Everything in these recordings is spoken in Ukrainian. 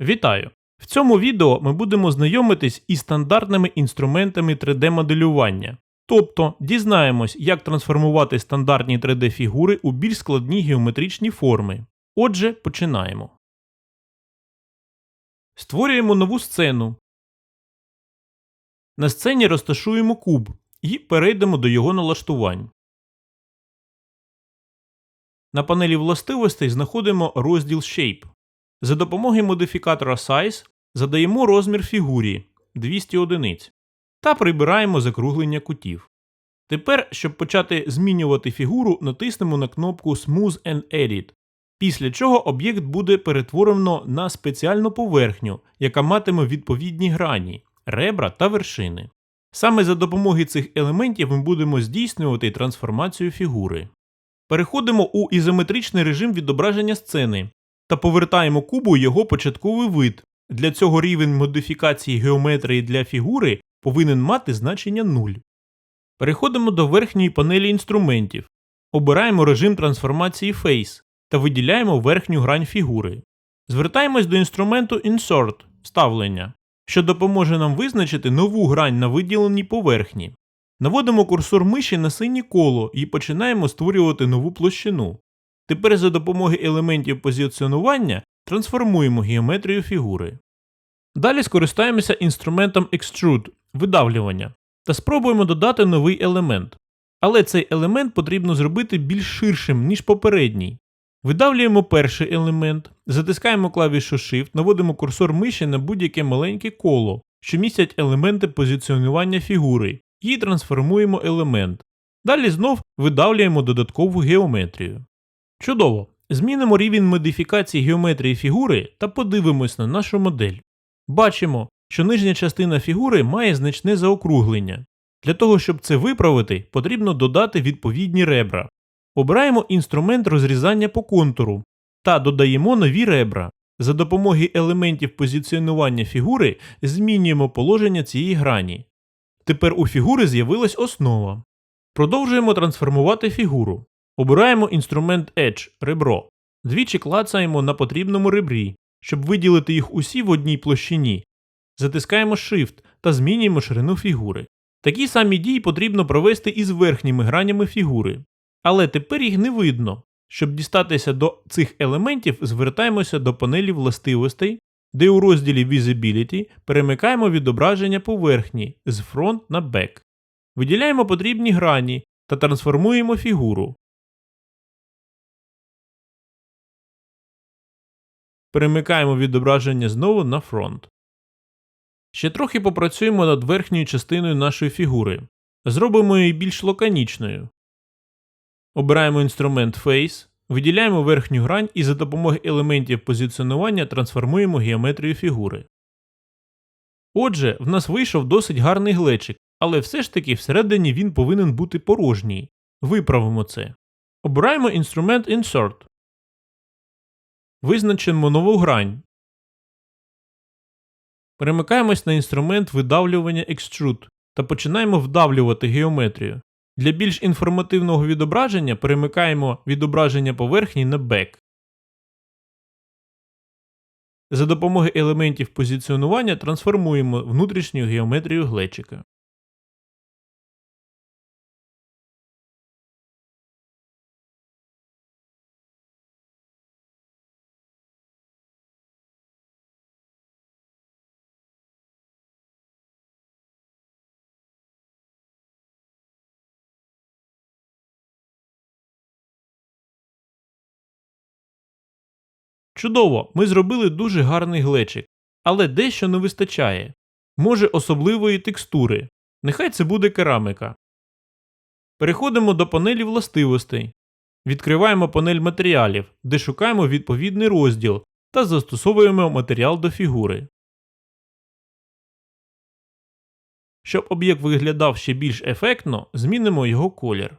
Вітаю! В цьому відео ми будемо знайомитись із стандартними інструментами 3D-моделювання. Тобто дізнаємось, як трансформувати стандартні 3D-фігури у більш складні геометричні форми. Отже, починаємо. Створюємо нову сцену. На сцені розташуємо куб і перейдемо до його налаштувань. На панелі властивостей знаходимо розділ Shape. За допомогою модифікатора Size задаємо розмір фігурі 200 одиниць та прибираємо закруглення кутів. Тепер, щоб почати змінювати фігуру, натиснемо на кнопку Smooth and Edit, після чого об'єкт буде перетворено на спеціальну поверхню, яка матиме відповідні грані, ребра та вершини. Саме за допомогою цих елементів ми будемо здійснювати трансформацію фігури. Переходимо у ізометричний режим відображення сцени та повертаємо кубу його початковий вид. Для цього рівень модифікації геометрії для фігури повинен мати значення 0. Переходимо до верхньої панелі інструментів. Обираємо режим трансформації Face та виділяємо верхню грань фігури. Звертаємось до інструменту Insert вставлення, що допоможе нам визначити нову грань на виділеній поверхні. Наводимо курсор миші на синє коло і починаємо створювати нову площину. Тепер за допомогою елементів позиціонування трансформуємо геометрію фігури. Далі скористаємося інструментом Extrude видавлювання та спробуємо додати новий елемент. Але цей елемент потрібно зробити більш ширшим, ніж попередній. Видавлюємо перший елемент, затискаємо клавішу Shift, наводимо курсор миші на будь-яке маленьке коло, що містять елементи позиціонування фігури, і трансформуємо елемент. Далі знов видавлюємо додаткову геометрію. Чудово! Змінимо рівень модифікації геометрії фігури та подивимось на нашу модель. Бачимо, що нижня частина фігури має значне заокруглення. Для того, щоб це виправити, потрібно додати відповідні ребра. Обираємо інструмент розрізання по контуру та додаємо нові ребра. За допомогою елементів позиціонування фігури змінюємо положення цієї грані. Тепер у фігури з'явилась основа. Продовжуємо трансформувати фігуру. Обираємо інструмент Edge ребро. Двічі клацаємо на потрібному ребрі, щоб виділити їх усі в одній площині. Затискаємо Shift та змінюємо ширину фігури. Такі самі дії потрібно провести із верхніми гранями фігури. Але тепер їх не видно. Щоб дістатися до цих елементів, звертаємося до панелі властивостей, де у розділі Visibility перемикаємо відображення поверхні з Front на Back. Виділяємо потрібні грані та трансформуємо фігуру. Перемикаємо відображення знову на фронт. Ще трохи попрацюємо над верхньою частиною нашої фігури. Зробимо її більш лаконічною. Обираємо інструмент Face, виділяємо верхню грань і за допомогою елементів позиціонування трансформуємо геометрію фігури. Отже, в нас вийшов досить гарний глечик, але все ж таки всередині він повинен бути порожній. Виправимо це. Обираємо інструмент Insert. Визначимо нову грань. Перемикаємось на інструмент видавлювання Extrude та починаємо вдавлювати геометрію. Для більш інформативного відображення перемикаємо відображення поверхні на Back. За допомогою елементів позиціонування трансформуємо внутрішню геометрію глечика. Чудово, ми зробили дуже гарний глечик, але дещо не вистачає. Може особливої текстури. Нехай це буде керамика. Переходимо до панелі властивостей. Відкриваємо панель матеріалів, де шукаємо відповідний розділ та застосовуємо матеріал до фігури. Щоб об'єкт виглядав ще більш ефектно, змінимо його колір.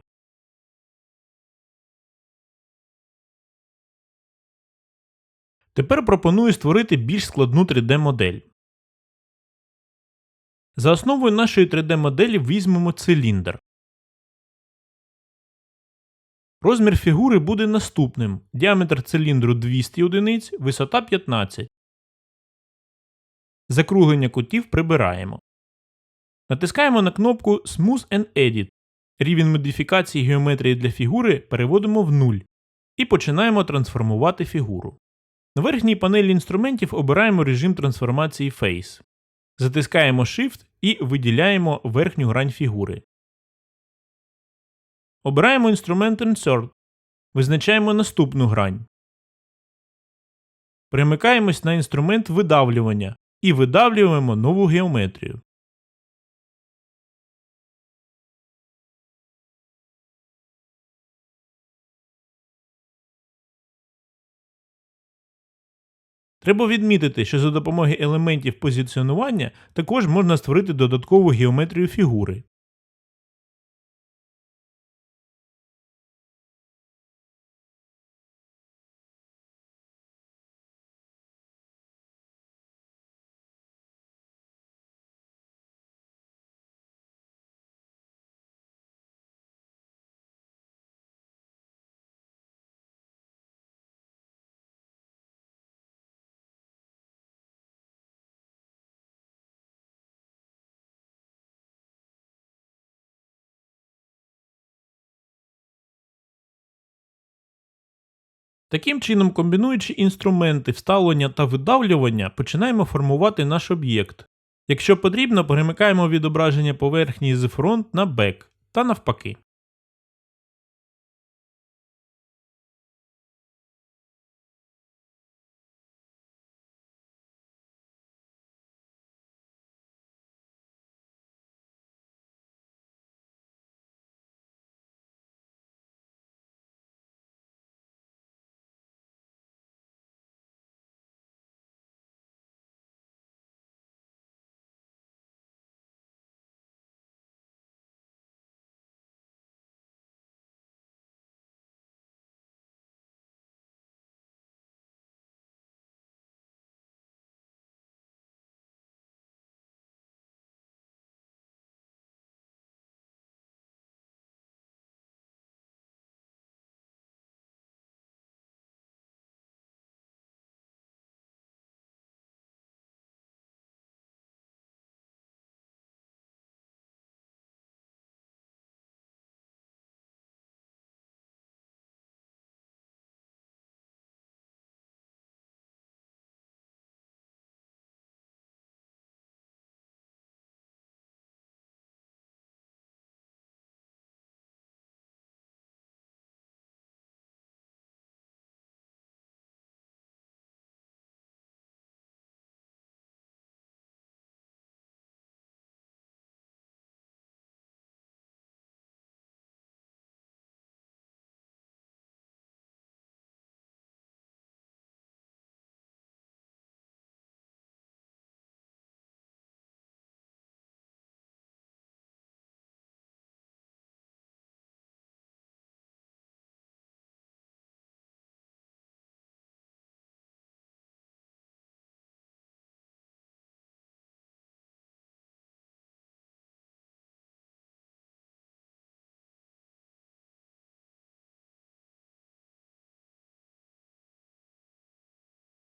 Тепер пропоную створити більш складну 3D-модель. За основою нашої 3D-моделі візьмемо циліндр. Розмір фігури буде наступним: діаметр циліндру 200 одиниць, висота 15. Закруглення кутів прибираємо. Натискаємо на кнопку Smooth and Edit. Рівень модифікації геометрії для фігури переводимо в 0 і починаємо трансформувати фігуру. На верхній панелі інструментів обираємо режим трансформації Face. Затискаємо Shift і виділяємо верхню грань фігури. Обираємо інструмент Insert. Визначаємо наступну грань. Примикаємось на інструмент видавлювання і видавлюємо нову геометрію. Треба відмітити, що за допомогою елементів позиціонування також можна створити додаткову геометрію фігури. Таким чином, комбінуючи інструменти вставлення та видавлювання, починаємо формувати наш об'єкт. Якщо потрібно, перемикаємо відображення поверхні з фронт на бек та навпаки.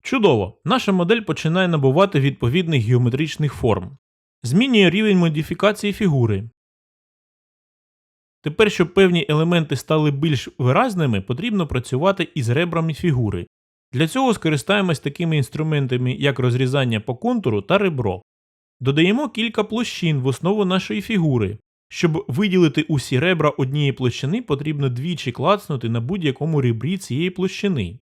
Чудово! Наша модель починає набувати відповідних геометричних форм. Змінює рівень модифікації фігури. Тепер, щоб певні елементи стали більш виразними, потрібно працювати із ребрами фігури. Для цього скористаємось такими інструментами, як розрізання по контуру та ребро. Додаємо кілька площин в основу нашої фігури. Щоб виділити усі ребра однієї площини, потрібно двічі клацнути на будь-якому ребрі цієї площини.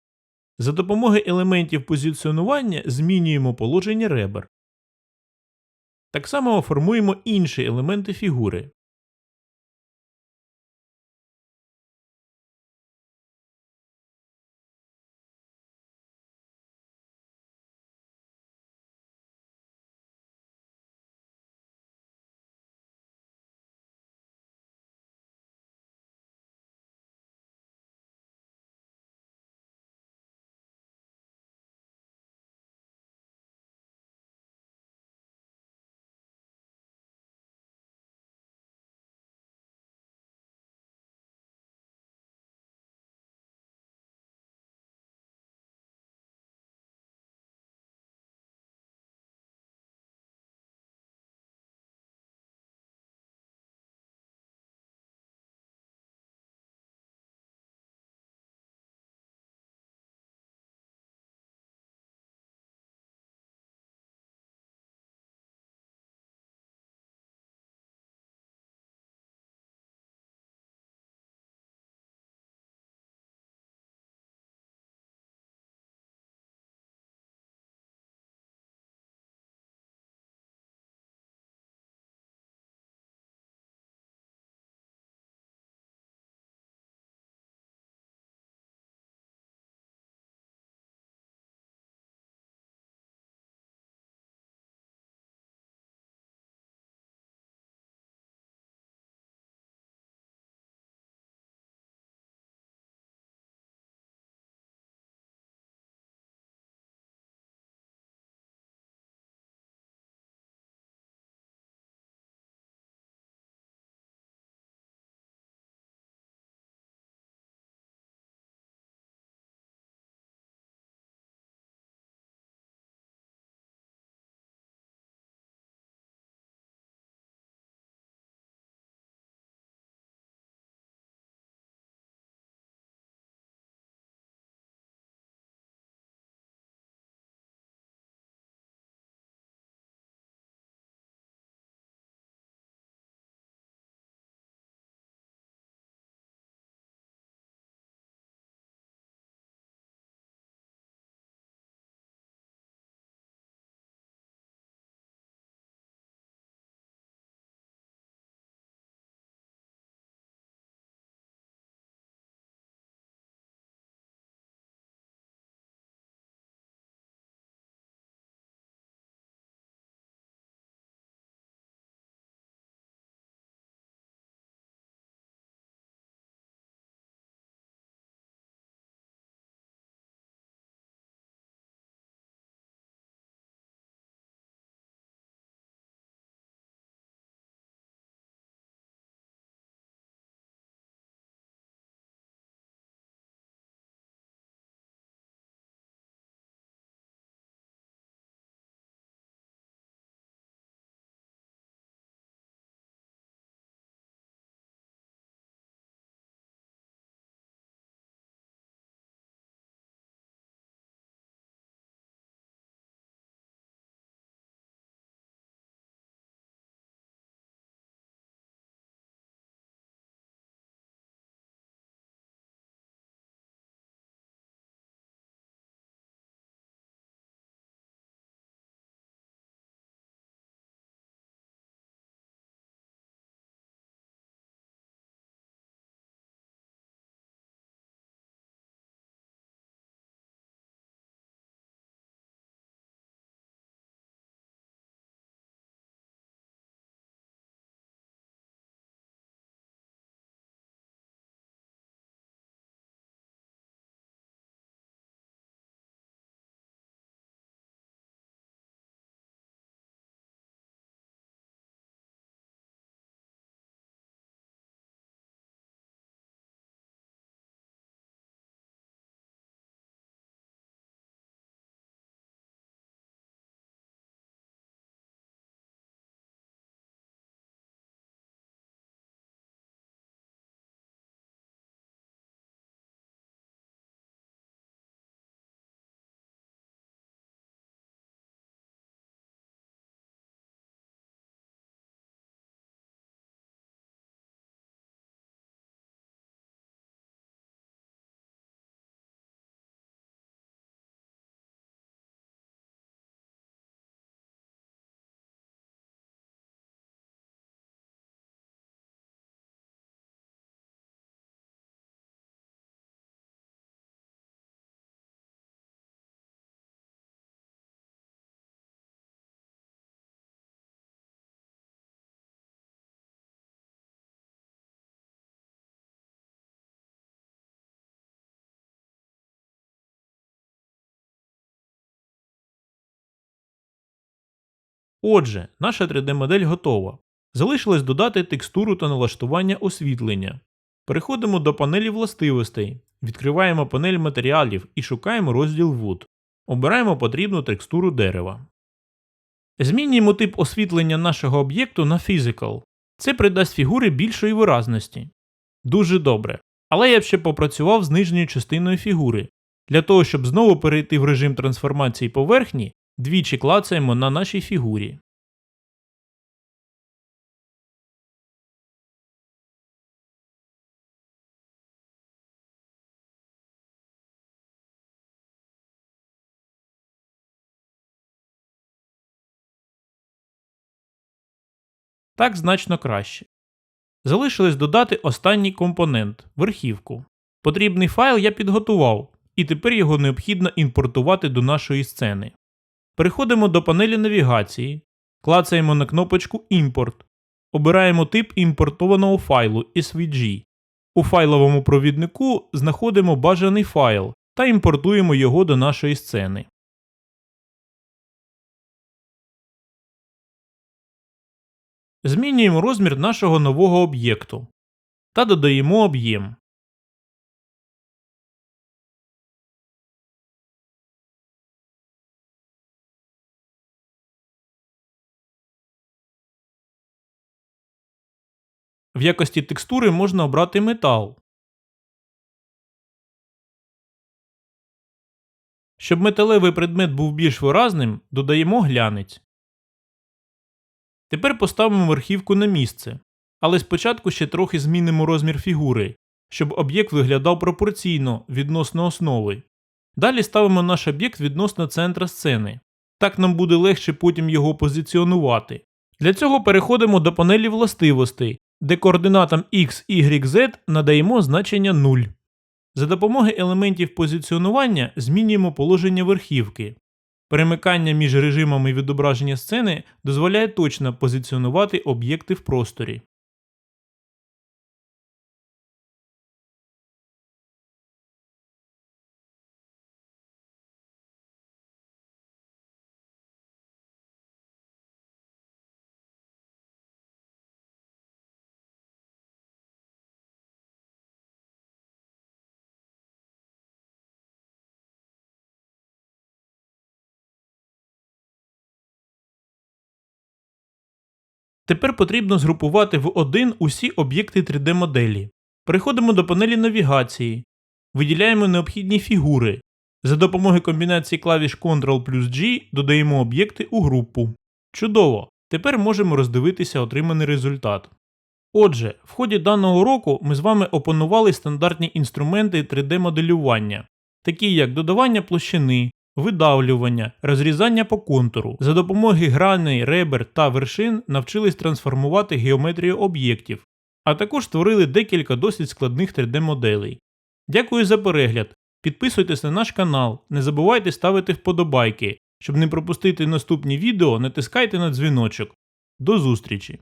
За допомогою елементів позиціонування змінюємо положення ребер. Так само формуємо інші елементи фігури. Отже, наша 3D-модель готова. Залишилось додати текстуру та налаштування освітлення. Переходимо до панелі властивостей, відкриваємо панель матеріалів і шукаємо розділ Wood. Обираємо потрібну текстуру дерева. Змінюємо тип освітлення нашого об'єкту на Physical. Це придасть фігурі більшої виразності. Дуже добре. Але я б ще попрацював з нижньою частиною фігури. Для того, щоб знову перейти в режим трансформації поверхні, двічі клацаємо на нашій фігурі. Так значно краще. Залишилось додати останній компонент верхівку. Потрібний файл я підготував, і тепер його необхідно імпортувати до нашої сцени. Переходимо до панелі навігації, клацаємо на кнопочку Імпорт, обираємо тип імпортованого файлу SVG. У файловому провіднику знаходимо бажаний файл та імпортуємо його до нашої сцени. Змінюємо розмір нашого нового об'єкту та додаємо об'єм. В якості текстури можна обрати метал. Щоб металевий предмет був більш виразним, додаємо глянець. Тепер поставимо верхівку на місце. Але спочатку ще трохи змінимо розмір фігури, щоб об'єкт виглядав пропорційно відносно основи. Далі ставимо наш об'єкт відносно центра сцени. Так нам буде легше потім його позиціонувати. Для цього переходимо до панелі властивостей, де координатам X, Y, Z надаємо значення 0. За допомогою елементів позиціонування змінюємо положення верхівки. Перемикання між режимами відображення сцени дозволяє точно позиціонувати об'єкти в просторі. Тепер потрібно згрупувати в один усі об'єкти 3D-моделі. Переходимо до панелі навігації, виділяємо необхідні фігури. За допомогою комбінації клавіш Ctrl плюс G додаємо об'єкти у групу. Чудово! Тепер можемо роздивитися отриманий результат. Отже, в ході даного уроку ми з вами опанували стандартні інструменти 3D-моделювання, такі як додавання площини, видавлювання, розрізання по контуру. За допомогою граней, ребер та вершин навчились трансформувати геометрію об'єктів, а також створили декілька досить складних 3D-моделей. Дякую за перегляд. Підписуйтесь на наш канал, не забувайте ставити вподобайки. Щоб не пропустити наступні відео, натискайте на дзвіночок. До зустрічі!